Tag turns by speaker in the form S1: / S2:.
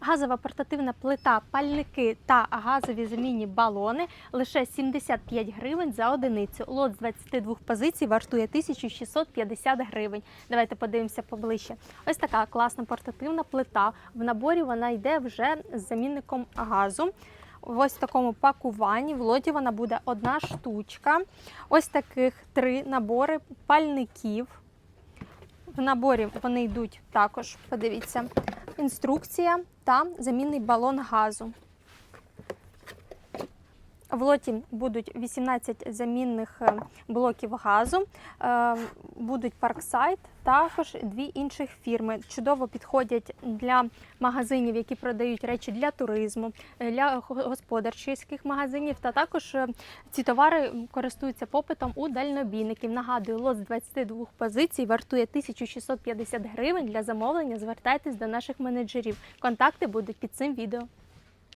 S1: Газова портативна плита, пальники та газові замінні балони лише 75 гривень за одиницю. Лот з 22 позицій вартує 1650 гривень. Давайте подивимося поближче. Ось така класна портативна плита. В наборі вона йде вже з замінником газу. В ось такому пакуванні. В лоті вона буде одна штучка. Ось таких три набори пальників. В наборі вони йдуть також, подивіться, інструкція та замінний балон газу. В лоті будуть 18 замінних е, блоків газу, е, будуть парксайд, також дві інших фірми. Чудово підходять для магазинів, які продають речі для туризму, для го- господарських магазинів. Та також е, ці товари користуються попитом у дальнобійників. Нагадую, лот з 22 позицій вартує 1650 гривень. Для замовлення звертайтесь до наших менеджерів. Контакти будуть під цим відео.